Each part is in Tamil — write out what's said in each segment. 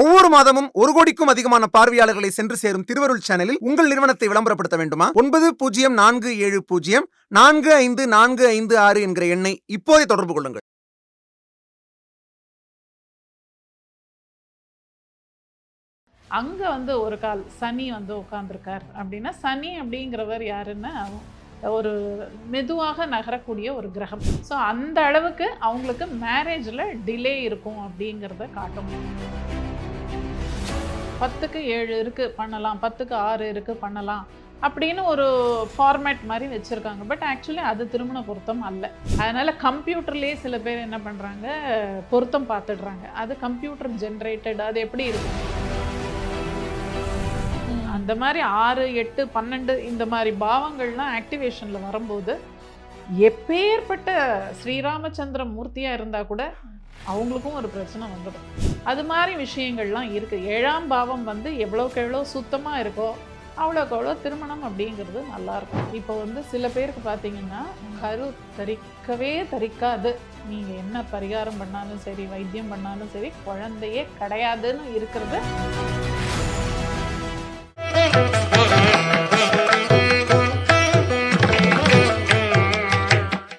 ஒவ்வொரு மாதமும் ஒரு கோடிக்கும் அதிகமான பார்வையாளர்களை சென்று சேரும் திருவருள் சேனலில் உங்கள் நிறுவனத்தை விளம்பரப்படுத்த வேண்டுமா? ஒன்பது பூஜ்ஜியம் நான்கு ஏழு பூஜ்ஜியம் நான்கு ஐந்து நான்கு ஐந்து ஆறு என்கிற எண்ணை இப்போதே தொடர்பு கொள்ளுங்கள். அங்கே வந்து ஒரு கால் சனி வந்து உட்கார்ந்துருக்கார். அப்படின்னா சனி அப்படிங்கிறவர் யாருன்னா ஒரு மெதுவாக நகரக்கூடிய ஒரு கிரகம். ஸோ அந்த அளவுக்கு அவங்களுக்கு மேரேஜில் டிலே இருக்கும் அப்படிங்கிறத காட்டும் பத்துக்கு ஏழு இருக்குது பண்ணலாம். பத்துக்கு ஆறு இருக்குது பண்ணலாம். அப்படின்னு ஒரு ஃபார்மேட் மாதிரி வச்சுருக்காங்க. பட் ஆக்சுவலி அது திருமண பொருத்தம் அல்ல. அதனால் கம்ப்யூட்டர்லேயே சில பேர் என்ன பண்ணுறாங்க பொருத்தம் பார்த்துடுறாங்க. அது கம்ப்யூட்டர் ஜென்ரேட்டட் அது எப்படி இருக்கும்? அந்த மாதிரி ஆறு எட்டு பன்னெண்டு இந்த மாதிரி பாவங்கள்லாம் ஆக்டிவேஷனில் வரும்போது எப்பேற்பட்ட ஸ்ரீராமச்சந்திர மூர்த்தியாக இருந்தால் கூட அவங்களுக்கும் ஒரு பிரச்சனை வந்துடும். அது மாதிரி விஷயங்கள்லாம் இருக்குது ஏழாம் பாவம் வந்து எவ்வளோக்கு எவ்வளோ சுத்தமாக இருக்கோ அவ்வளோக்கு அவ்வளோ திருமணம் அப்படிங்கிறது நல்லாயிருக்கும் இப்போ வந்து சில பேருக்கு பார்த்தீங்கன்னா கரு தரிக்கவே தரிக்காது. நீங்கள் என்ன பரிகாரம் பண்ணாலும் சரி வைத்தியம் பண்ணாலும் சரி குழந்தையே கிடையாதுன்னு இருக்கிறது.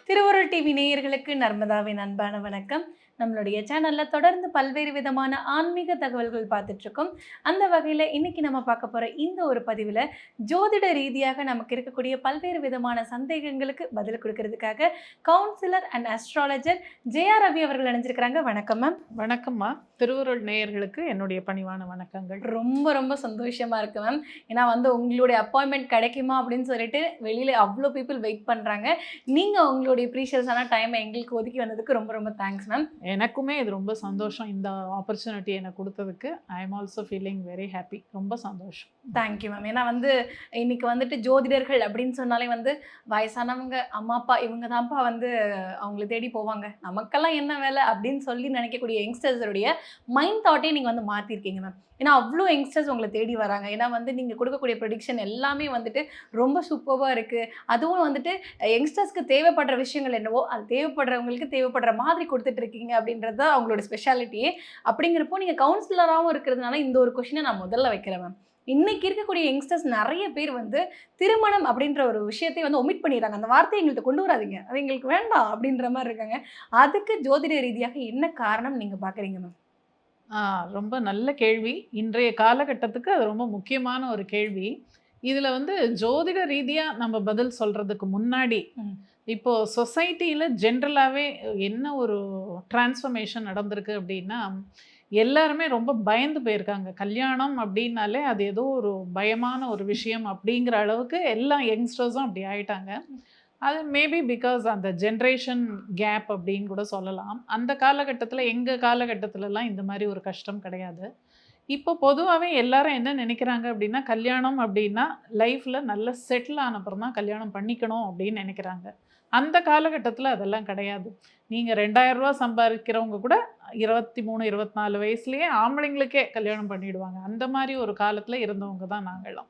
திருவருள் டிவி நேயர்களுக்கு நர்மதாவின் அன்பான வணக்கம். நம்மளுடைய சேனல்ல தொடர்ந்து பல்வேறு விதமான ஆன்மீக தகவல்கள் பார்த்துட்டு இருக்கோம் அந்த வகையில் இன்னைக்கு நம்ம பார்க்க போற இந்த ஒரு பதிவில் ஜோதிட ரீதியாக நமக்கு இருக்கக்கூடிய பல்வேறு விதமான சந்தேகங்களுக்கு பதில் கொடுக்கறதுக்காக counsellor and astrologer Jaya Ravi அவர்கள் இணைஞ்சிருக்கிறாங்க. வணக்கம் மேம் வணக்கம்மா. திருவருள் நேயர்களுக்கு என்னுடைய பணிவான வணக்கங்கள். ரொம்ப ரொம்ப சந்தோஷமா இருக்கு மேம் ஏன்னா வந்து உங்களுடைய அப்பாயின்மெண்ட் கிடைக்குமா அப்படின்னு சொல்லிட்டு வெளியில அவ்வளோ பீப்புள் வெயிட் பண்றாங்க. நீங்க உங்களுடைய ப்ரீஷியஸான டைமை எங்களுக்கு ஒதுக்கி வந்ததுக்கு ரொம்ப ரொம்ப தேங்க்ஸ் மேம் எனக்குமே இது ரொம்ப சந்தோஷம் இந்த ஆப்பர்ச்சுனிட்டி எனக்கு கொடுத்ததுக்கு. I am also feeling very happy ரொம்ப சந்தோஷம். தேங்க்யூ மேம் ஏன்னா வந்து இன்னைக்கு வந்துட்டு ஜோதிடர்கள் அப்படின்னு சொன்னாலே வந்து வயசானவங்க அம்மா அப்பா இவங்க தான்ப்பா வந்து அவங்கள தேடி போவாங்க. நமக்கெல்லாம் என்ன வேலை அப்படின்னு சொல்லி நினைக்கக்கூடிய யங்ஸ்டர்ஸருடைய மைண்ட் தாட்டே நீங்கள் வந்து மாற்றிருக்கீங்க மேம் ஏன்னா அவ்வளோ யங்ஸ்டர்ஸ் உங்களை தேடி வராங்க. ஏன்னா வந்து நீங்கள் கொடுக்கக்கூடிய ப்ரொடிக்ஷன் எல்லாமே வந்துட்டு ரொம்ப சூப்பராக இருக்குது அதுவும் வந்துட்டு யங்ஸ்டர்ஸ்க்கு தேவைப்படுற விஷயங்கள் என்னவோ அது தேவைப்படுறவங்களுக்கு தேவைப்படுற மாதிரி கொடுத்துட்டு இருக்கீங்க அப்படின்றது தான் அவங்களோட ஸ்பெஷாலிட்டியே அப்படிங்கிறப்போ நீங்கள் கவுன்சிலராகவும் இருக்கிறதுனால இந்த ஒரு கொஷினை நான் முதல்ல வைக்கிறேன் மேம் இன்னைக்கு இருக்கக்கூடிய யங்ஸ்டர்ஸ் நிறைய பேர் வந்து திருமணம் அப்படின்ற ஒரு விஷயத்தை வந்து ஒமிட் பண்ணிடுறாங்க. அந்த வார்த்தையை எங்கள்கிட்ட கொண்டு வராதீங்க. அது எங்களுக்கு வேண்டாம் அப்படின்ற மாதிரி இருக்காங்க. அதுக்கு ஜோதிட ரீதியாக என்ன காரணம் நீங்கள் பார்க்குறீங்க மேம் ரொம்ப நல்ல கேள்வி. இன்றைய காலகட்டத்துக்கு அது ரொம்ப முக்கியமான ஒரு கேள்வி. இதில் வந்து ஜோதிட ரீதியாக நம்ம பதில் சொல்கிறதுக்கு முன்னாடி ம். இப்போ சொசைட்டியில் ஜென்ரலாகவே என்ன ஒரு டிரான்ஸ்ஃபர்மேஷன் நடந்திருக்கு அப்படின்னா எல்லாருமே ரொம்ப பயந்து போயிருக்காங்க. கல்யாணம் அப்படின்னாலே அது ஏதோ ஒரு பயமான ஒரு விஷயம் அப்படிங்கிற அளவுக்கு எல்லா யங்ஸ்டர்ஸும் அப்படி ஆயிட்டாங்க. அது மேபி பிகாஸ் அந்த ஜென்ரேஷன் கேப் அப்படின்னு கூட சொல்லலாம். அந்த காலகட்டத்தில் எங்கள் காலகட்டத்திலலாம் இந்த மாதிரி ஒரு கஷ்டம் கிடையாது. இப்போ பொதுவாகவே எல்லாரும் என்ன நினைக்கிறாங்க அப்படின்னா கல்யாணம் அப்படின்னா லைஃப்பில் நல்ல செட்டில் ஆனப்புறம் தான் கல்யாணம் பண்ணிக்கணும் அப்படின்னு நினைக்கிறாங்க. அந்த காலகட்டத்தில் அதெல்லாம் கிடையாது. நீங்கள் ரெண்டாயிரரூவா சம்பாதிக்கிறவங்க கூட இருபத்தி மூணு இருபத்தி நாலு வயசுலேயே ஆம்பளைங்களுக்கே கல்யாணம் பண்ணிவிடுவாங்க அந்த மாதிரி ஒரு காலத்தில் இருந்தவங்க தான் நாங்கள்லாம்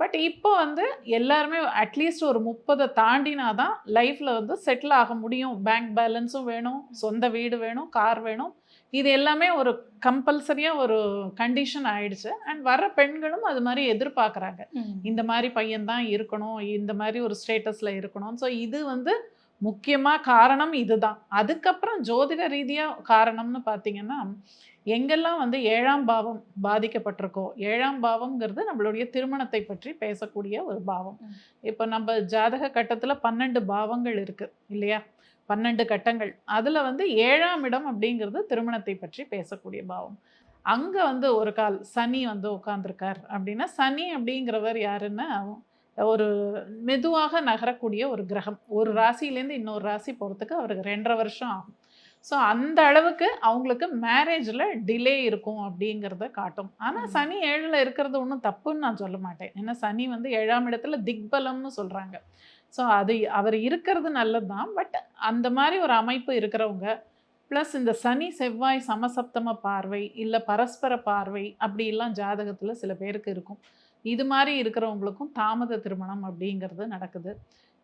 பட் இப்போ வந்து எல்லாருமே அட்லீஸ்ட் ஒரு முப்பதை தாண்டினா தான் லைஃப்பில் வந்து செட்டில் ஆக முடியும். பேங்க் பேலன்ஸும் வேணும் சொந்த வீடு வேணும் கார் வேணும். இது எல்லாமே ஒரு கம்பல்சரியாக ஒரு கண்டிஷன் ஆயிடுச்சு. அண்ட் வர பெண்களும் அது மாதிரி எதிர்பார்க்குறாங்க. இந்த மாதிரி பையன்தான் இருக்கணும் இந்த மாதிரி ஒரு ஸ்டேட்டஸில் இருக்கணும். ஸோ இது வந்து முக்கியமாக காரணம் இதுதான். அதுக்கப்புறம் ஜோதிட ரீதியாக காரணம்னு பார்த்தீங்கன்னா எங்கெல்லாம் வந்து ஏழாம் பாவம் பாதிக்கப்பட்டிருக்கோ ஏழாம் பாவம்ங்கிறது நம்மளுடைய திருமணத்தை பற்றி பேசக்கூடிய ஒரு பாவம். இப்போ நம்ம ஜாதக கட்டத்தில் பன்னெண்டு பாவங்கள் இருக்குது இல்லையா? பன்னெண்டு கட்டங்கள். அதில் வந்து ஏழாம் இடம் அப்படிங்கிறது திருமணத்தை பற்றி பேசக்கூடிய பாவம். அங்கே வந்து ஒரு கால் சனி வந்து உட்காந்துருக்கார் அப்படின்னா சனி அப்படிங்கிறவர் யாருன்னா ஒரு மெதுவாக நகரக்கூடிய ஒரு கிரகம். ஒரு ராசியிலேருந்து இன்னொரு ராசி போகிறதுக்கு அவருக்கு ரெண்டரை வருஷம் ஆகும். ஸோ அந்த அளவுக்கு அவங்களுக்கு மேரேஜில் டிலே இருக்கும் அப்படிங்கிறத காட்டும். ஆனால். சனி ஏழில் இருக்கிறது ஒன்றும் தப்புன்னு நான் சொல்ல மாட்டேன். ஏன்னா சனி வந்து ஏழாம் இடத்துல திக்பலம்னு சொல்கிறாங்க ஸோ அது அவர் இருக்கிறது நல்லது தான் பட் அந்த மாதிரி ஒரு அமைப்பு இருக்கிறவங்க ப்ளஸ் இந்த சனி செவ்வாய் சமசப்தம பார்வை இல்லை பரஸ்பர பார்வை அப்படிலாம் ஜாதகத்தில் சில பேருக்கு இருக்கும். இது மாதிரி இருக்கிறவங்களுக்கும் தாமத திருமணம் அப்படிங்கிறது நடக்குது.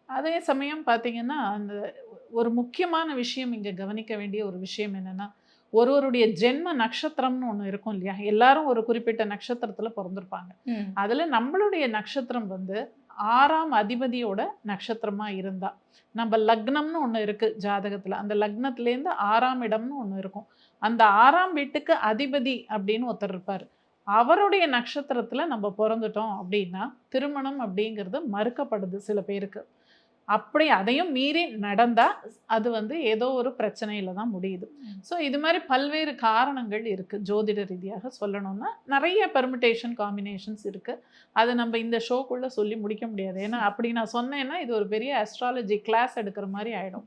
அதே சமயம் பார்த்தீங்கன்னா அந்த ஒரு முக்கியமான விஷயம் இங்கே கவனிக்க வேண்டிய ஒரு விஷயம் என்னென்னா ஒருவருடைய ஜென்ம நட்சத்திரம்னு ஒன்று இருக்கும் இல்லையா? எல்லாரும் ஒரு குறிப்பிட்ட நட்சத்திரத்துல பிறந்திருப்பாங்க. அதுல நம்மளுடைய நட்சத்திரம் வந்து ஆறாம் அதிபதியோட நட்சத்திரமா இருந்தா. நம்ம லக்னம்னு ஒன்று இருக்கு ஜாதகத்துல. அந்த லக்னத்துலேருந்து ஆறாம் இடம்னு ஒன்று இருக்கும். அந்த ஆறாம் வீட்டுக்கு அதிபதி அப்படின்னு ஒருத்தர் இருப்பார். அவருடைய நட்சத்திரத்தில் நம்ம பிறந்துட்டோம் அப்படின்னா திருமணம் அப்படிங்கிறது மறுக்கப்படுது சில பேருக்கு. அப்படி அதையும் மீறி நடந்தா அது வந்து ஏதோ ஒரு பிரச்சனையில தான் முடியுது. ஸோ இது மாதிரி பல்வேறு காரணங்கள் இருக்கு. ஜோதிட ரீதியாக சொல்லணும்னா நிறைய பெர்மிட்டேஷன் காம்பினேஷன்ஸ் இருக்கு. அது நம்ம இந்த ஷோக்குள்ள சொல்லி முடிக்க முடியாது. ஏன்னா அப்படி நான் சொன்னேன்னா இது ஒரு பெரிய அஸ்ட்ராலஜி கிளாஸ் எடுக்கிற மாதிரி ஆயிடும்.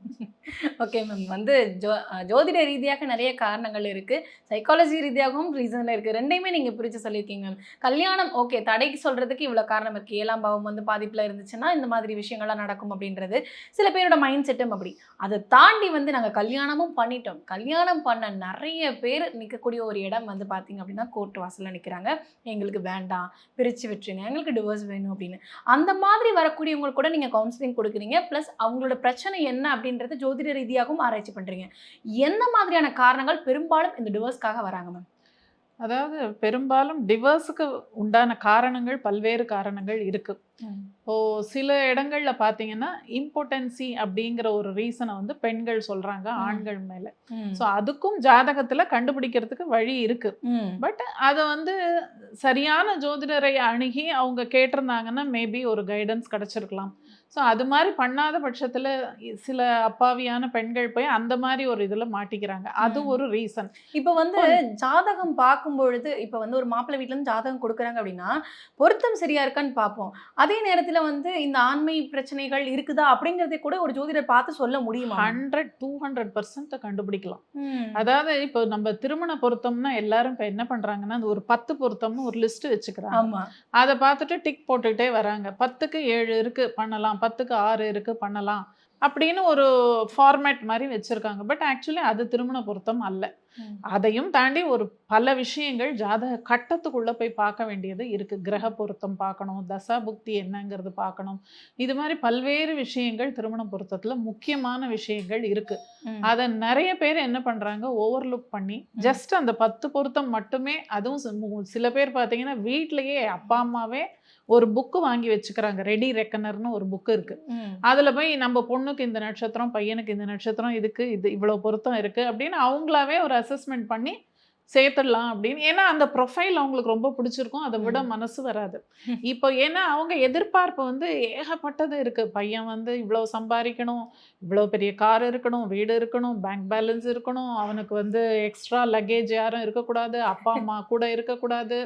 ஓகே மேம் வந்து ஜோ ஜோதிட ரீதியாக நிறைய காரணங்கள் இருக்கு. சைக்காலஜி ரீதியாகவும் ரீசன் இருக்கு. ரெண்டையுமே நீங்க பிரிச்சு சொல்லியிருக்கீங்க மேம் கல்யாணம் ஓகே தடைக்கு சொல்றதுக்கு இவ்வளவு காரணம் இருக்கு. ஏழாம் பாவம் வந்து பாதிப்புல இருந்துச்சுன்னா இந்த மாதிரி விஷயங்கள்லாம் நடக்கும் அப்படின்றது சில பேரோட மைண்ட் செட்டும் அப்படி. அதை தாண்டி வந்து நாங்கள் கல்யாணமும் பண்ணிட்டோம். கல்யாணம் பண்ண நிறைய பேர் நிற்கக்கூடிய ஒரு இடம் வந்து பார்த்திங்க அப்படின்னா கோர்ட் வாசலில் நிற்கிறாங்க எங்களுக்கு வேண்டாம் பிரிச்சு விட்டுருங்க எங்களுக்கு டிவோர்ஸ் வேணும் அப்படின்னு. அந்த மாதிரி வரக்கூடியவங்களுக்கு கூட நீங்கள் கவுன்சிலிங் கொடுக்குறீங்க. ப்ளஸ் அவங்களோட பிரச்சனை என்ன அப்படின்றது ஜோதிட ரீதியாகவும் ஆராய்ச்சி பண்ணுறீங்க என்ன மாதிரியான காரணங்கள் பெரும்பாலும் இந்த டிவோர்ஸ்க்காக வராங்க மேம் அதாவது பெரும்பாலும் டிவர்ஸுக்கு உண்டான காரணங்கள் பல்வேறு காரணங்கள் இருக்கு. இப்போ சில இடங்கள்ல பாத்தீங்கன்னா இம்பார்ட்டன்சி அப்படிங்கிற ஒரு ரீசனை வந்து பெண்கள் சொல்றாங்க. ஆண்கள் மேல. ஸோ அதுக்கும் ஜாதகத்துல கண்டுபிடிக்கிறதுக்கு வழி இருக்கு. பட் அதை வந்து சரியான ஜோதிடரை அணுகி அவங்க கேட்டிருந்தாங்கன்னா மேபி ஒரு கைடன்ஸ் கிடைச்சிருக்கலாம். ஸோ அது மாதிரி பண்ணாத பட்சத்தில் சில அப்பாவியான பெண்கள் போய் அந்த மாதிரி ஒரு இதில் மாட்டிக்கிறாங்க. அது. ஒரு ரீசன். இப்போ வந்து ஜாதகம் பார்க்கும் பொழுது இப்போ வந்து ஒரு மாப்பிள்ளை வீட்ல இருந்து ஜாதகம் கொடுக்குறாங்க அப்படின்னா பொருத்தம் சரியா இருக்கான்னு பார்ப்போம். அதே நேரத்துல வந்து இந்த ஆண்மை பிரச்சனைகள் இருக்குதா அப்படிங்கறதை கூட ஒரு ஜோதிடர் பார்த்து சொல்ல முடியுமா? ஹண்ட்ரட் டூ ஹண்ட்ரட் பர்சன்ட் கண்டுபிடிக்கலாம். அதாவது இப்போ நம்ம திருமண பொருத்தம்னா எல்லாரும் இப்போ என்ன பண்றாங்கன்னா அந்த ஒரு பத்து பொருத்தம்னு ஒரு லிஸ்ட் வச்சுக்கிறாங்க. அதை பார்த்துட்டு டிக் போட்டுக்கிட்டே வராங்க. பத்துக்கு ஏழு இருக்கு பண்ணலாம். பத்துக்கு ஆறு இருக்கு பண்ணலாம் அப்படின்னு ஒரு ஃபார்மேட் மாதிரி வச்சிருக்காங்க. பட் ஆக்சுவலி அது திருமண பொருத்தம் அல்ல. அதையும் தாண்டி ஒரு பல விஷயங்கள் ஜாதக கட்டத்துக்குள்ள போய் பார்க்க வேண்டியது இருக்கு. கிரக பொருத்தம் பார்க்கணும் தசா புக்தி என்னங்கிறது பார்க்கணும். இது மாதிரி பல்வேறு விஷயங்கள் திருமண பொருத்தத்துல முக்கியமான விஷயங்கள் இருக்கு. ம். அதை நிறைய பேர் என்ன பண்றாங்க? ஓவர்லுக் பண்ணி ஜஸ்ட் அந்த பத்து பொருத்தம் மட்டுமே அதுவும் சில பேர் பார்த்தீங்கன்னா வீட்லயே அப்பா அம்மாவே ஒரு புக்கு வாங்கி வச்சுக்கிறாங்க ரெடி ரெக்கனர்னு ஒரு புக்கு இருக்கு. அதுல போய் நம்ம பொண்ணுக்கு இந்த நட்சத்திரம் பையனுக்கு இந்த நட்சத்திரம் இதுக்கு இது இவ்வளவு பொருத்தம் இருக்கு அப்படின்னு அவங்களாவே ஒரு அசஸ்மெண்ட் பண்ணி சேர்த்துடலாம் அப்படின்னு. ஏன்னா அந்த ப்ரொஃபைல் அவங்களுக்கு ரொம்ப பிடிச்சிருக்கும். அதை விட. மனசு வராது. இப்போ ஏன்னா அவங்க எதிர்பார்ப்பு வந்து ஏகப்பட்டது இருக்கு. பையன் வந்து இவ்வளவு சம்பாதிக்கணும் இவ்வளோ பெரிய கார் இருக்கணும் வீடு இருக்கணும் பேங்க் பேலன்ஸ் இருக்கணும். அவனுக்கு வந்து எக்ஸ்ட்ரா லக்கேஜ் யாரும் இருக்கக்கூடாது. அப்பா அம்மா கூட இருக்கக்கூடாது.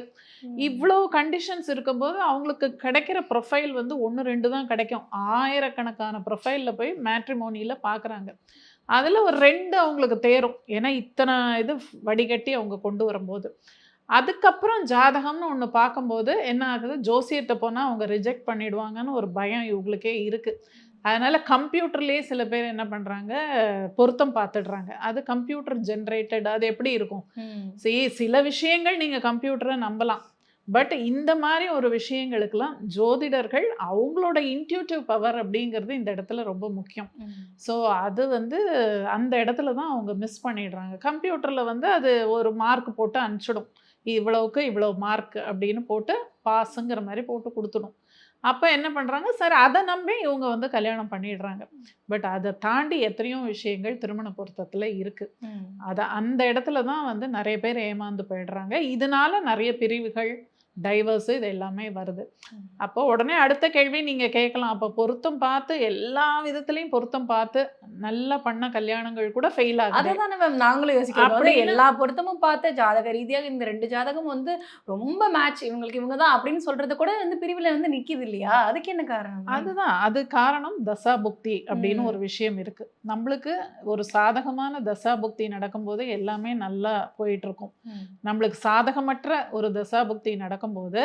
இவ்வளோ கண்டிஷன்ஸ் இருக்கும்போது அவங்களுக்கு கிடைக்கிற ப்ரொஃபைல் வந்து ஒன்று ரெண்டு தான் கிடைக்கும். ஆயிரக்கணக்கான ப்ரொஃபைலில் போய் மேட்ரிமோனியில் பார்க்குறாங்க அதில் ஒரு ரெண்டு அவங்களுக்கு தேரும். ஏன்னா இத்தனை இது வடிகட்டி அவங்க கொண்டு வரும்போது. அதுக்கப்புறம் ஜாதகம்னு ஒன்று பார்க்கும்போது என்ன ஆகுது? ஜோசியத்தை போனால் அவங்க ரிஜெக்ட் பண்ணிடுவாங்கன்னு ஒரு பயம் இவங்களுக்கே இருக்குது அதனால் கம்ப்யூட்டர்லேயே சில பேர் என்ன பண்ணுறாங்க பொருத்தம் பார்த்துடுறாங்க. அது கம்ப்யூட்டர் ஜென்ரேட்டட் அது எப்படி இருக்கும். சரி சில விஷயங்கள் நீங்கள் கம்ப்யூட்டரை நம்பலாம். பட் இந்த மாதிரி ஒரு விஷயங்களுக்கெல்லாம் ஜோதிடர்கள் அவங்களோட இன்ட்யூட்டிவ் பவர் அப்படிங்கிறது இந்த இடத்துல ரொம்ப முக்கியம். ஸோ அது வந்து அந்த இடத்துல தான் அவங்க மிஸ் பண்ணிடுறாங்க. கம்ப்யூட்டரில் வந்து அது ஒரு மார்க் போட்டு அனுப்பிச்சிடும். இவ்வளவுக்கு இவ்வளோ மார்க் அப்படின்னு போட்டு பாஸுங்கிற மாதிரி போட்டு கொடுத்துடும். அப்போ என்ன பண்ணுறாங்க சார் அதை நம்பி இவங்க வந்து கல்யாணம் பண்ணிடுறாங்க. பட் அதை தாண்டி எத்தனையோ விஷயங்கள் திருமண பொருத்தத்தில் இருக்குது. அதை அந்த இடத்துல தான் வந்து நிறைய பேர் ஏமாந்து போயிடுறாங்க. இதனால நிறைய பிரிவுகள் டைவர்ஸு இது எல்லாமே வருது. அப்போ உடனே அடுத்த கேள்வி நீங்கள் கேட்கலாம் அப்போ பொருத்தம் பார்த்து எல்லா விதத்துலையும் பொருத்தம் பார்த்து நல்லா பண்ண கல்யாணங்கள் கூட ஃபெயில் ஆகுது அததானே மேம் நாங்களும் யோசிக்கிறோம் அப்படின்னு- எல்லா பொருத்தமும் பார்த்து ஜாதக ரீதியாக இந்த ரெண்டு ஜாதகம் வந்து ரொம்ப மேட்ச் இவங்களுக்கு இவங்க தான் அப்படின்னு சொல்றது கூட வந்து பிரிவுல வந்து நிக்குது இல்லையா அதுக்கு என்ன காரணம்? அதுதான் அது காரணம் தசா புக்தி அப்படின்னு. ஒரு விஷயம் இருக்கு நம்மளுக்கு ஒரு சாதகமான தசா புக்தி நடக்கும்போது எல்லாமே நல்லா போயிட்டு இருக்கும். நம்மளுக்கு சாதகமற்ற ஒரு தசா புக்தி நடக்கும்போது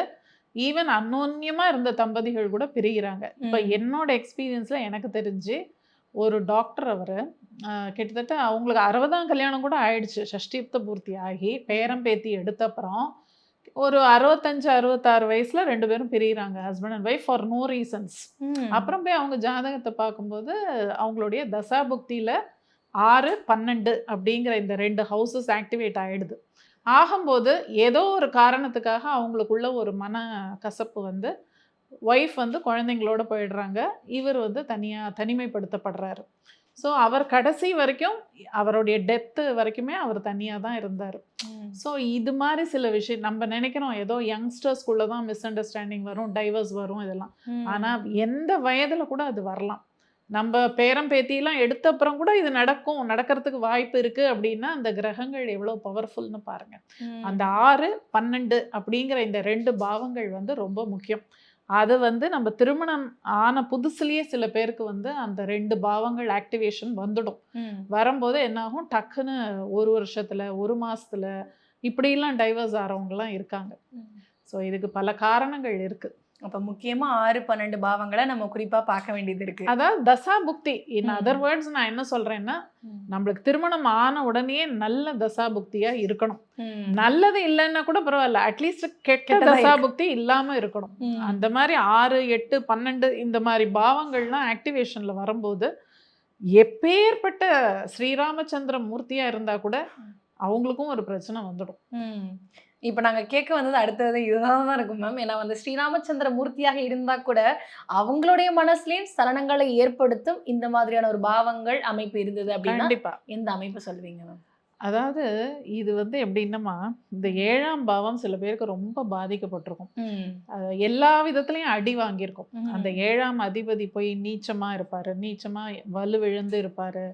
ஈவன் அன்னோன்யமா இருந்த தம்பதிகள் கூட பிரிகிறாங்க இப்போ. என்னோட எக்ஸ்பீரியன்ஸ்ல எனக்கு தெரிஞ்சு ஒரு டாக்டர் அவர் கிட்டத்தட்ட அவங்களுக்கு அறுபதாம் கல்யாணம் கூட ஆயிடுச்சு சஷ்டிப்த பூர்த்தி ஆகி பேரம் பேத்தி எடுத்த அப்புறம் ஒரு அறுபத்தஞ்சு அறுபத்தாறு வயசுல ரெண்டு பேரும் பிரிகிறாங்க husband and wife for no reasons. அப்புறம் போய் அவங்க ஜாதகத்தை பார்க்கும்போது அவங்களுடைய தசா புக்தியில ஆறு பன்னெண்டு அப்படிங்கிற இந்த ரெண்டு ஹவுசஸ் ஆக்டிவேட் ஆயிடுது ஆகும்போது ஏதோ ஒரு காரணத்துக்காக அவங்களுக்குள்ள ஒரு மன கசப்பு வந்து ஒய்ஃப் வந்து குழந்தைங்களோட போயிடுறாங்க. இவர் வந்து தனியாக தனிமைப்படுத்தப்படுறாரு. ஸோ அவர் கடைசி வரைக்கும் அவருடைய டெத்து வரைக்குமே அவர் தனியாக தான் இருந்தார். ஸோ இது மாதிரி சில விஷயம் நம்ம நினைக்கிறோம் ஏதோ யங்ஸ்டர்ஸ்குள்ளே தான் மிஸ் அண்டர்ஸ்டாண்டிங் வரும் டைவர்ஸ் வரும் இதெல்லாம். ஆனால் எந்த வயதில் கூட அது வரலாம். நம்ம பேரம் பேத்தியெல்லாம் எடுத்த அப்புறம் கூட இது நடக்கும் நடக்கிறதுக்கு வாய்ப்பு இருக்கு அப்படின்னா அந்த கிரகங்கள் எவ்வளோ பவர்ஃபுல்னு பாருங்க. அந்த ஆறு பன்னெண்டு அப்படிங்கிற இந்த ரெண்டு பாவங்கள் வந்து ரொம்ப முக்கியம் அது வந்து நம்ம திருமணம் ஆன புதுசுலயே சில பேருக்கு வந்து அந்த ரெண்டு பாவங்கள் ஆக்டிவேஷன் வந்துடும். வரும்போது என்னாகும் டக்குன்னு ஒரு வருஷத்துல ஒரு மாசத்துல இப்படிலாம் டைவர்ஸ் ஆகிறவங்கலாம் இருக்காங்க. ஸோ இதுக்கு பல காரணங்கள் இருக்கு அப்ப முக்கியமா ஆறு பன்னெண்டு பாவங்களை நம்ம குறிப்பா பார்க்க வேண்டியது இருக்கு அதாவது தசா புக்தி இன். அதர் வேர்ட்ஸ் நான் என்ன சொல்றேன்னா. நம்மளுக்கு திருமணம் ஆன உடனே நல்ல தசா புக்தியா இருக்கணும். நல்லது இல்லைன்னா கூட பரவாயில்ல அட்லீஸ்ட் கெட்ட தசா. புக்தி இல்லாம இருக்கணும். அந்த மாதிரி ஆறு எட்டு பன்னெண்டு இந்த மாதிரி பாவங்கள்லாம் ஆக்டிவேஷன்ல வரும்போது எப்பேற்பட்ட ஸ்ரீராமச்சந்திர மூர்த்தியா இருந்தா கூட அவங்களுக்கும் ஒரு பிரச்சனை வந்துடும். இப்ப நாங்க கேட்க வந்தது அடுத்தது இதுதான் தான் இருக்கும் மேம் ஏன்னா வந்து ஸ்ரீராமச்சந்திர மூர்த்தியாக இருந்தா கூட அவங்களுடைய மனசுலயும் சலனங்களை ஏற்படுத்தும் இந்த மாதிரியான ஒரு பாவங்கள் அமைப்பு இருந்தது அப்படின்னா கண்டிப்பா. எந்த அமைப்பு சொல்லுவீங்க மேம் அதாவது இது வந்து எப்படின்னமா இந்த ஏழாம் பாவம் சில பேருக்கு ரொம்ப பாதிக்கப்பட்டிருக்கும். எல்லா விதத்துலயும் அடி வாங்கியிருக்கும். அந்த ஏழாம் அதிபதி போய் நீச்சமா இருப்பாரு நீச்சமா வலுவிழந்து இருப்பாரு.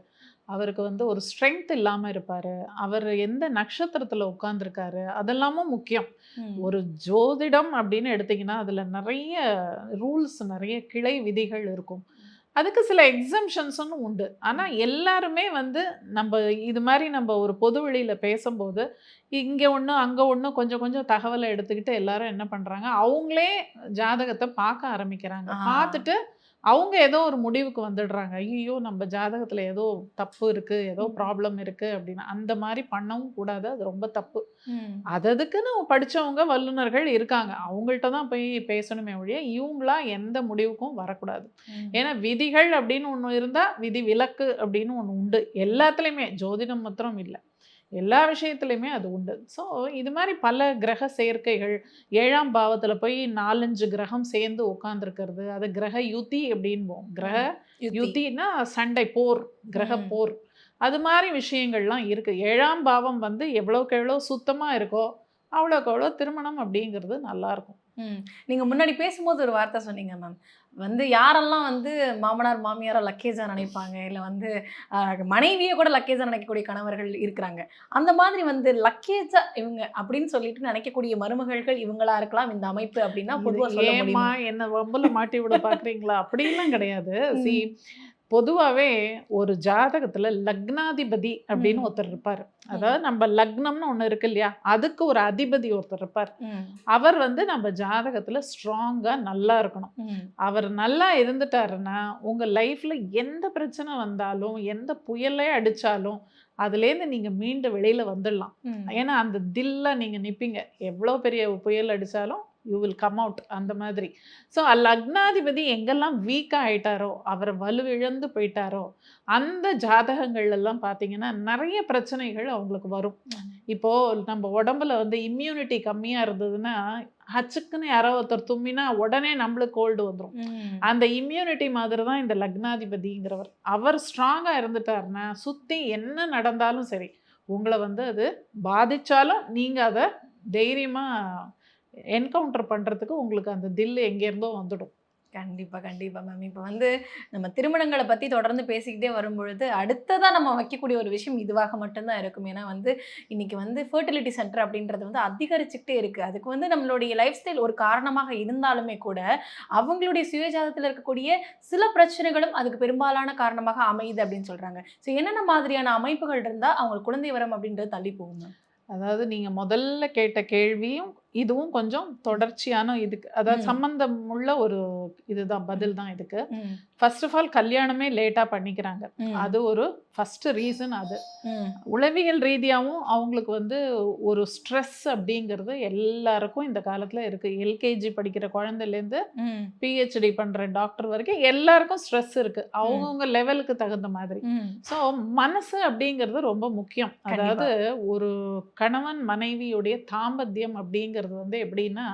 அவருக்கு வந்து ஒரு ஸ்ட்ரென்த் இல்லாம இருப்பாரு. அவர் எந்த நட்சத்திரத்துல உட்கார்ந்துருக்காரு அதெல்லாமும் முக்கியம். ஒரு ஜோதிடம் அப்படின்னு எடுத்தீங்கன்னா அதுல நிறைய ரூல்ஸ் நிறைய கிளை விதிகள் இருக்கும். அதுக்கு சில எக்ஸம்ஷன்ஸும் உண்டு. ஆனா எல்லாருமே வந்து நம்ம இது மாதிரி நம்ம ஒரு பொது வெளியில பேசும்போது இங்க ஒண்ணு அங்க ஒண்ணு கொஞ்சம் கொஞ்சம் தகவலை எடுத்துக்கிட்டு எல்லாரும் என்ன பண்றாங்க அவங்களே ஜாதகத்தை பார்க்க ஆரம்பிக்கிறாங்க. பார்த்துட்டு அவங்க ஏதோ ஒரு முடிவுக்கு வந்துடுறாங்க. ஐயோ நம்ம ஜாதகத்துல ஏதோ தப்பு இருக்கு ஏதோ. ப்ராப்ளம் இருக்கு அப்படின்னு. அந்த மாதிரி பண்ணவும் கூடாது. அது ரொம்ப தப்பு. அததுக்குன்னு படிச்சவங்க வல்லுனர்கள் இருக்காங்க. அவங்கள்ட்ட தான் போய் பேசணுமே ஒழிய இவங்களா எந்த முடிவுக்கும் வரக்கூடாது. ஏன்னா விதிகள் அப்படின்னு ஒன்று இருந்தால் விதி விலக்கு அப்படின்னு ஒன்று உண்டு. எல்லாத்துலேயுமே ஜோதிடம் மாத்திரம் இல்லை. எல்லா விஷயத்துலையுமே அது உண்டு. ஸோ இது மாதிரி பல கிரக சேர்க்கைகள் ஏழாம் பாவத்தில் போய் நாலஞ்சு கிரகம் சேர்ந்து உட்காந்துருக்கிறது அது கிரக யுத்தி அப்படின்போம் கிரக யுத்தின்னா சண்டை போர் கிரக. போர். அது மாதிரி விஷயங்கள்லாம் இருக்கு. ஏழாம் பாவம் வந்து எவ்வளோக்கு எவ்வளோ சுத்தமாக இருக்கோ அவ்வளோக்கு அவ்வளோ திருமணம் அப்படிங்கிறது நல்லா இருக்கும் ம். நீங்க முன்னாடி பேசும்போது ஒரு வார்த்தை சொன்னீங்க மேம். வந்து யாரெல்லாம் வந்து மாமனார் மாமியாரை லக்கேஜா நினைப்பாங்க? இல்ல வந்து மனைவியை கூட லக்கேஜா நினைக்கக்கூடிய கணவர்கள் இருக்கிறாங்க. அந்த மாதிரி வந்து லக்கேஜா இவங்க அப்படின்னு சொல்லிட்டு நினைக்கக்கூடிய மருமகள்கள் இவங்களா இருக்கலாம் இந்த அமைப்பு அப்படின்னா பொதுவா இது சொல்ல ஏம்மா முடியும்? என்ன வம்புல மாட்டி விட பாக்குறீங்களா? அப்படிலாம் கிடையாது. சி பொதுவாவே ஒரு ஜாதகத்துல லக்னாதிபதி அப்படின்னு. ஒருத்தர் இருப்பாரு. அதாவது நம்ம லக்னம்னு ஒண்ணு இருக்கு இல்லையா? அதுக்கு ஒரு அதிபதி ஒருத்தர் இருப்பார். அவர் வந்து நம்ம ஜாதகத்துல ஸ்ட்ராங்கா நல்லா இருக்கணும். அவர் நல்லா இருந்துட்டாருன்னா உங்க லைஃப்ல எந்த பிரச்சனை வந்தாலும் எந்த புயலே அடிச்சாலும் அதுலேருந்து நீங்க மீண்டு வெளியில வந்துடலாம். ஏன்னா அந்த தில்ல நீங்க நிப்பீங்க. எவ்வளோ பெரிய புயல் அடிச்சாலும் யூ வில் கம் அவுட் அந்த மாதிரி ஸோ லக்னாதிபதி எங்கெல்லாம் வீக்காக ஆயிட்டாரோ அவர் வலுவிழந்து போயிட்டாரோ அந்த ஜாதகங்கள் எல்லாம் பார்த்தீங்கன்னா நிறைய பிரச்சனைகள் அவங்களுக்கு வரும் ம். இப்போ நம்ம உடம்புல வந்து இம்யூனிட்டி கம்மியா இருந்ததுன்னா ஹச்சுக்குன்னு யாரோ ஒருத்தர் தும்மினா உடனே நம்மளுக்கு கோல்டு வந்துடும். அந்த இம்யூனிட்டி மாதிரி தான் இந்த லக்னாதிபதிங்கிறவர் அவர் ஸ்ட்ராங்காக இருந்துட்டாருன்னா சுற்றி என்ன நடந்தாலும் சரி உங்களை வந்து அது பாதிச்சாலும் நீங்கள் அதை தைரியமாக என்கவுண்டர் பண்ணுறதுக்கு உங்களுக்கு அந்த தில்லு எங்கேருந்தோ வந்துடும். கண்டிப்பா கண்டிப்பா மேம் இப்போ வந்து நம்ம திருமணங்களை பத்தி தொடர்ந்து பேசிக்கிட்டே வரும்பொழுது அடுத்ததா நம்ம வைக்கக்கூடிய ஒரு விஷயம் இதுவாக மட்டும்தான் இருக்கும். ஏன்னா வந்து இன்னைக்கு வந்து ஃபர்டிலிட்டி சென்டர் அப்படின்றது வந்து அதிகரிச்சுக்கிட்டே இருக்கு. அதுக்கு வந்து நம்மளுடைய லைஃப் ஸ்டைல் ஒரு காரணமாக இருந்தாலுமே கூட அவங்களுடைய சுயஜாதத்தில் இருக்கக்கூடிய சில பிரச்சனைகளும் அதுக்கு பெரும்பாலான காரணமாக அமையுது அப்படின்னு சொல்றாங்க. ஸோ என்னென்ன மாதிரியான அமைப்புகள் இருந்தா அவங்களுக்கு குழந்தை வரம் அப்படின்றது தள்ளி போகும் மேம் அதாவது நீங்கள் முதல்ல கேட்ட கேள்வியும் இதுவும் கொஞ்சம் தொடர்ச்சியான இதுக்கு அதாவது. சம்பந்தம் உள்ள ஒரு இதுதான் பதில் தான் இதுக்கு. ஃபர்ஸ்ட் ஆஃப் ஆல் கல்யாணமே லேட்டாக பண்ணிக்கிறாங்க. அது ஒரு ஃபர்ஸ்ட் ரீசன் அது. உளவியல் ரீதியாகவும் அவங்களுக்கு வந்து ஒரு ஸ்ட்ரெஸ் அப்படிங்கிறது எல்லாருக்கும் இந்த காலத்தில் இருக்குது எல்கேஜி படிக்கிற குழந்தைலேருந்து பிஹெச்டி பண்ணுற டாக்டர் வரைக்கும் எல்லாருக்கும் ஸ்ட்ரெஸ் இருக்குது அவங்கவுங்க லெவலுக்கு தகுந்த மாதிரி. ஸோ மனசு அப்படிங்கிறது ரொம்ப முக்கியம். அதாவது ஒரு கணவன் மனைவியுடைய தாம்பத்தியம் அப்படிங்கிறது வந்து எப்படின்னா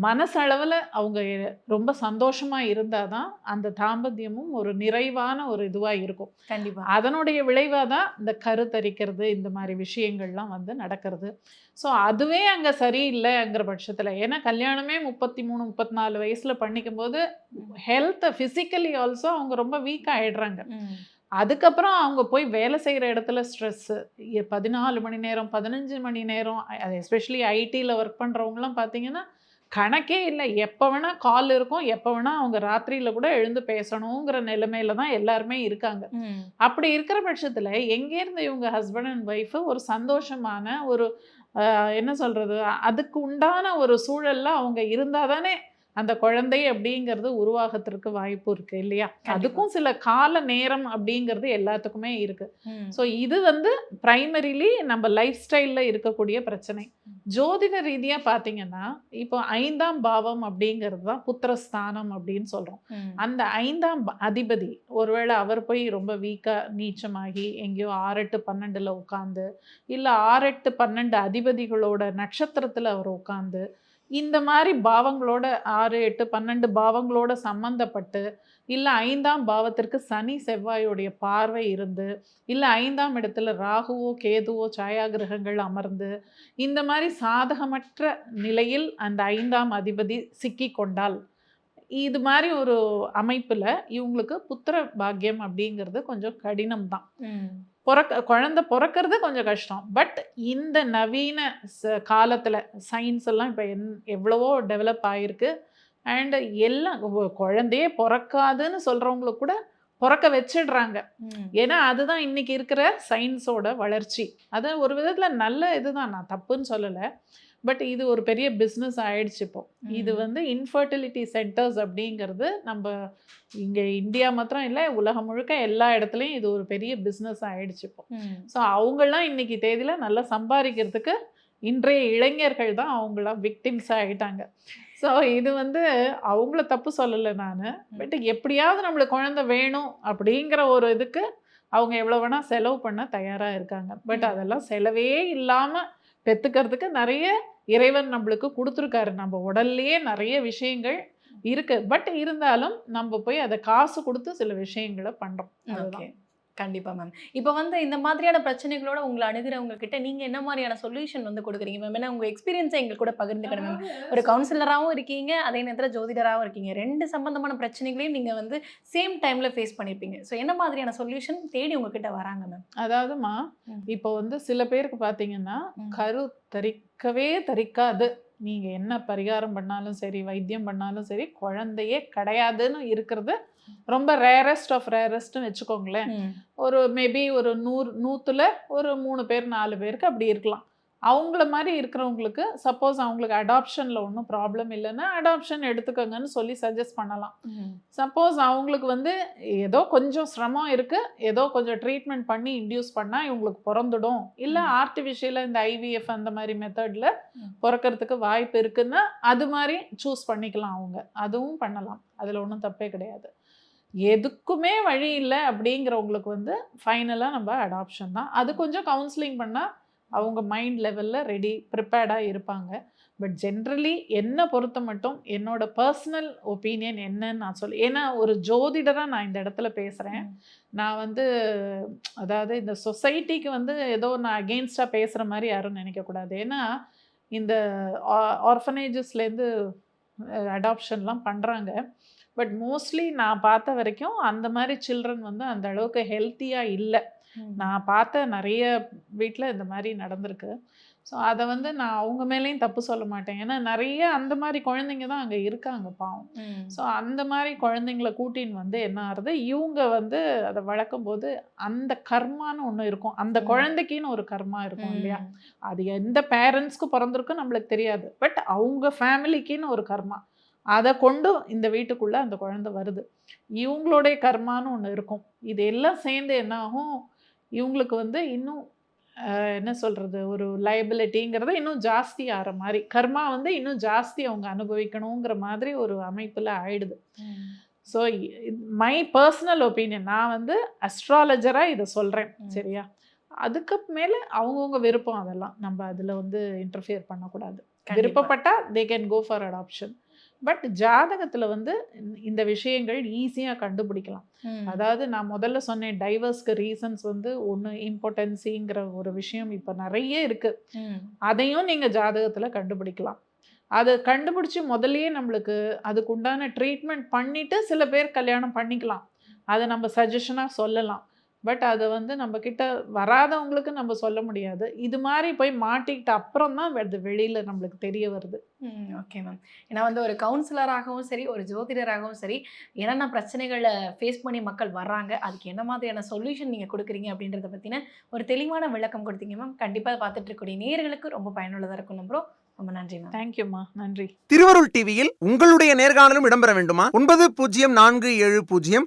மனசளவில் அவங்க ரொம்ப சந்தோஷமா இருந்தாதான் அந்த தாம்பத்தியமும் ஒரு நிறைவான ஒரு இதுவாக இருக்கும். கண்டிப்பா. அதனுடைய விளைவாக தான் இந்த கருத்தரிக்கிறது இந்த மாதிரி விஷயங்கள்லாம் வந்து நடக்கிறது. ஸோ அதுவே அங்கே சரியில்லைங்கிற பட்சத்தில் ஏன்னா கல்யாணமே முப்பத்தி மூணு முப்பத்தி நாலு வயசில் பண்ணிக்கும் போது ஹெல்த்தை ஃபிசிக்கலி ஆல்சோ அவங்க ரொம்ப வீக் ஆயிடுறாங்க. ம், அதுக்கப்புறம் அவங்க போய் வேலை செய்கிற இடத்துல ஸ்ட்ரெஸ்ஸு பதினாலு மணி நேரம் பதினஞ்சு மணி நேரம் அது எஸ்பெஷலி ஐடியில் ஒர்க் பண்ணுறவங்களாம் பார்த்தீங்கன்னா கணக்கே இல்லை. எப்போ வேணால் கால் இருக்கும். எப்போ வேணால் அவங்க ராத்திரியில் கூட எழுந்து பேசணுங்கிற நிலைமையில தான் எல்லாருமே இருக்காங்க. அப்படி இருக்கிற பட்சத்தில் எங்கேருந்து இவங்க ஹஸ்பண்ட் அண்ட் ஒய்ஃபு ஒரு சந்தோஷமான ஒரு என்ன சொல்கிறது அதுக்கு உண்டான ஒரு சூழல்ல அவங்க இருந்தால் தானே அந்த குழந்தை அப்படிங்கிறது உருவாகத்திற்கு வாய்ப்பு இருக்கு இல்லையா? அதுக்கும் சில கால நேரம் அப்படிங்கிறது எல்லாத்துக்குமே இருக்கு. ஸோ இது வந்து பிரைமரிலி நம்ம லைஃப் ஸ்டைலில் இருக்கக்கூடிய பிரச்சனை. ஜோதிட ரீதியாக பார்த்தீங்கன்னா இப்போ ஐந்தாம் பாவம் அப்படிங்கிறது தான் புத்திரஸ்தானம் அப்படின்னு சொல்கிறோம் அந்த ஐந்தாம் அதிபதி ஒருவேளை அவர் போய் ரொம்ப வீக்காக நீச்சமாகி எங்கேயோ ஆறெட்டு பன்னெண்டில் உட்காந்து இல்லை ஆறெட்டு பன்னெண்டு அதிபதிகளோட நட்சத்திரத்தில் அவர் உட்காந்து இந்த மாதிரி பாவங்களோட ஆறு எட்டு பன்னெண்டு பாவங்களோட சம்மந்தப்பட்டு இல்லை ஐந்தாம் பாவத்திற்கு சனி செவ்வாயுடைய பார்வை இருந்து இல்லை ஐந்தாம் இடத்துல ராகுவோ கேதுவோ சாயாகிரகங்கள் அமர்ந்து இந்த மாதிரி சாதகமற்ற நிலையில் அந்த ஐந்தாம் அதிபதி சிக்கி கொண்டால் இது மாதிரி ஒரு அமைப்பில் இவங்களுக்கு புத்திர பாக்கியம் அப்படிங்கிறது கொஞ்சம் கடினம் தான் பிறக்க குழந்தை பிறக்கிறது கொஞ்சம் கஷ்டம். பட் இந்த நவீன காலத்தில் சயின்ஸ் எல்லாம் இப்போ என் எவ்வளவோ டெவலப் ஆகிருக்கு அண்ட் எல்லாம் குழந்தையே பிறக்காதுன்னு சொல்கிறவங்களுக்கு கூட பிறக்க வச்சிடுறாங்க. ஏன்னா அதுதான் இன்னைக்கு இருக்கிற சயின்ஸோட வளர்ச்சி. அது ஒரு விதத்தில் நல்ல இதுதான். நான் தப்புன்னு சொல்லலை. பட் இது ஒரு பெரிய பிஸ்னஸ் ஆயிடுச்சு இப்போ. இது. வந்து இன்ஃபர்டிலிட்டி சென்டர்ஸ் அப்படிங்கிறது நம்ம இங்கே இந்தியா மாத்திரம் இல்லை உலகம் முழுக்க எல்லா இடத்துலையும் இது ஒரு பெரிய பிஸ்னஸ் ஆயிடுச்சு இப்போ. ஸோ அவங்களாம் இன்னைக்கு தேதியில் நல்லா சம்பாதிக்கிறதுக்கு இன்றைய இளைஞர்கள் தான் அவங்களாம் விக்டிம்ஸ் ஆகிட்டாங்க ஸோ இது வந்து அவங்கள தப்பு சொல்லலை நான். பட் எப்படியாவது நம்மளுக்கு குழந்தை வேணும் அப்படிங்கிற ஒரு இதுக்கு அவங்க எவ்வளோ வேணால் செலவு பண்ண தயாராக இருக்காங்க. பட். அதெல்லாம் செலவே இல்லாமல் பெற்றுக்கிறதுக்கு நிறைய இறைவன் நம்மளுக்கு கொடுத்துருக்காரு. நம்ம உடல்லையே நிறைய விஷயங்கள் இருக்கு. பட் இருந்தாலும் நம்ம போய் அதை காசு கொடுத்து சில விஷயங்களை பண்ணுறோம் அதுதான் ஓகே கண்டிப்பா மேம் இப்போ வந்து இந்த மாதிரியான பிரச்சனைகளோட உங்களை அணுகிறவங்க கிட்ட நீங்க என்ன மாதிரியான சொல்யூஷன் வந்து கொடுக்குறீங்க மேம் ஏன்னா உங்க எக்ஸ்பீரியன்ஸை எங்க கூட பகிர்ந்துக்கணும் மேம் ஒரு கவுன்சிலராகவும் இருக்கீங்க அதே நேரத்தில் ஜோதிடராகவும் இருக்கீங்க. ரெண்டு சம்பந்தமான பிரச்சனைகளையும் நீங்க வந்து சேம் டைம்ல ஃபேஸ் பண்ணியிருப்பீங்க ஸோ என்ன மாதிரியான சொல்யூஷன் தேடி உங்ககிட்ட வராங்க மேம் அதாவதுமா. இப்போ வந்து சில பேருக்கு பார்த்தீங்கன்னா. கரு தரிக்கவே தரிக்காது. நீங்க என்ன பரிகாரம் பண்ணாலும் சரி வைத்தியம் பண்ணாலும் சரி குழந்தையே கிடையாதுன்னு இருக்கிறது ரொம்ப ரேரஸ்ட் ஆஃப் ரேரஸ்ட்னு வச்சுக்கோங்களேன். ஒரு மேபி ஒரு நூறு நூற்றுல ஒரு மூணு பேர் நாலு பேருக்கு அப்படி இருக்கலாம். அவங்கள மாதிரி இருக்கிறவங்களுக்கு சப்போஸ் அவங்களுக்கு அடாப்ஷனில் ஒன்றும் ப்ராப்ளம் இல்லைன்னா அடாப்ஷன் எடுத்துக்கோங்கன்னு சொல்லி சஜஸ்ட் பண்ணலாம். சப்போஸ் அவங்களுக்கு வந்து ஏதோ கொஞ்சம் சிரமம் இருக்குது ஏதோ கொஞ்சம் ட்ரீட்மெண்ட் பண்ணி இன்டியூஸ் பண்ணால் இவங்களுக்கு பிறந்துடும். இல்லை. ஆர்டிஃபிஷியலாக இந்த ஐவிஎஃப் அந்த மாதிரி மெத்தடில். பிறக்கிறதுக்கு வாய்ப்பு இருக்குன்னா அது மாதிரி சூஸ் பண்ணிக்கலாம் அவங்க. அதுவும் பண்ணலாம். அதில் ஒன்றும் தப்பே கிடையாது. எதுக்குமே வழி இல்லை அப்படிங்கிறவங்களுக்கு வந்து ஃபைனலாக நம்ம அடாப்ஷன் தான். அது கொஞ்சம் கவுன்சிலிங் பண்ணால் அவங்க மைண்ட் லெவலில் ரெடி ப்ரிப்பேர்டாக இருப்பாங்க. பட் ஜென்ரலி என்னை பொறுத்த மட்டும் என்னோட பர்சனல் ஒப்பீனியன் என்னன்னு நான் சொல்ல ஏன்னா ஒரு ஜோதிடராக நான் இந்த இடத்துல பேசுகிறேன் நான் வந்து அதாவது இந்த சொசைட்டிக்கு வந்து ஏதோ நான் அகெயின்ஸ்டாக பேசுகிற மாதிரி யாரும் நினைக்கக்கூடாது ஏன்னா இந்த ஆர்ஃபனேஜஸ்லேருந்து அடாப்ஷன்லாம் பண்ணுறாங்க பட் மோஸ்ட்லி நான் பார்த்த வரைக்கும் அந்த மாதிரி சில்ட்ரன் வந்து அந்த அளவுக்கு ஹெல்த்தியாக இல்லை. நான் பார்த்த நிறைய வீட்டில் இந்த மாதிரி நடந்திருக்கு. ஸோ அதை வந்து நான் அவங்க மேலேயும் தப்பு சொல்ல மாட்டேன். ஏன்னா நிறைய அந்த மாதிரி குழந்தைங்க தான் அங்கே இருக்காங்க பாவம். ஸோ அந்த மாதிரி குழந்தைங்கள கூட்டின்னு வந்து என்ன ஆகுது? இவங்க வந்து அதை வளர்க்கும் போது அந்த கர்மான்னு ஒன்று இருக்கும். அந்த. குழந்தைக்குன்னு ஒரு கர்மா இருக்கும் இல்லையா. அது எந்த பேரண்ட்ஸ்க்கு பிறந்திருக்கும் நம்மளுக்கு தெரியாது. பட் அவங்க ஃபேமிலிக்குன்னு ஒரு கர்மா. அதை கொண்டு இந்த வீட்டுக்குள்ளே அந்த குழந்தை வருது. இவங்களுடைய கர்மான்னு ஒன்று இருக்கும். இது எல்லாம் சேர்ந்து என்ன ஆகும் இவங்களுக்கு வந்து இன்னும் என்ன சொல்கிறது ஒரு லைபிலிட்டிங்கிறத இன்னும் ஜாஸ்தி ஆகிற மாதிரி கர்மா வந்து இன்னும் ஜாஸ்தி அவங்க அனுபவிக்கணுங்கிற மாதிரி ஒரு அமைப்பில் ஆயிடுது. ஸோ மை பர்சனல் ஒப்பீனியன் நான் வந்து அஸ்ட்ராலஜராக இதை சொல்கிறேன். சரியா? அதுக்கு மேலே அவங்கவுங்க விருப்பம் அதெல்லாம். நம்ம அதில் வந்து இன்டர்ஃபியர் பண்ணக்கூடாது. கண்டிப்பா. விருப்பப்பட்டா they can go for adoption but ஜாதகத்தில் வந்து இந்த- விஷயங்கள் ஈஸியாக கண்டுபிடிக்கலாம். அதாவது நான் முதல்ல சொன்னேன் டைவர்ஸ்க்கு ரீசன்ஸ் வந்து ஒன்று இம்பார்ட்டன்சிங்கிற ஒரு விஷயம் இப்போ நிறைய இருக்குது. அதையும் நீங்கள் ஜாதகத்தில் கண்டுபிடிக்கலாம். அதை கண்டுபிடிச்சி முதல்லயே நம்மளுக்கு அதுக்கு உண்டான ட்ரீட்மெண்ட் பண்ணிவிட்டு சில பேர் கல்யாணம் பண்ணிக்கலாம். அதை நம்ம சஜஷனாக சொல்லலாம். பட் அதை வந்து நம்ம கிட்ட வராதவங்களுக்கு நம்ம சொல்ல முடியாது. இது மாதிரி போய் மாட்டிக்கிட்ட அப்புறம் தான் அது வெளியில் நம்மளுக்கு தெரிய வருது. ம் ஓகே மேம் ஏன்னா வந்து ஒரு கவுன்சிலராகவும் சரி ஒரு ஜோதிடராகவும் சரி என்னென்ன பிரச்சனைகளை ஃபேஸ் பண்ணி மக்கள் வர்றாங்க அதுக்கு என்ன மாதிரியான சொல்யூஷன் நீங்கள் கொடுக்குறீங்க அப்படின்றத பற்றின ஒரு தெளிவான விளக்கம் கொடுத்தீங்க மேம் கண்டிப்பாக பார்த்துட்டு இருக்கக்கூடிய நேயர்களுக்கு ரொம்ப பயனுள்ளதாக இருக்கும் நம்புறோம் ரொம்ப நன்றி மேம் தேங்க்யூம்மா நன்றி. திருவருள் டிவியில் உங்களுடைய நேர்காணலும் இடம்பெற வேண்டுமா? ஒன்பது பூஜ்ஜியம் நான்கு ஏழு பூஜ்ஜியம்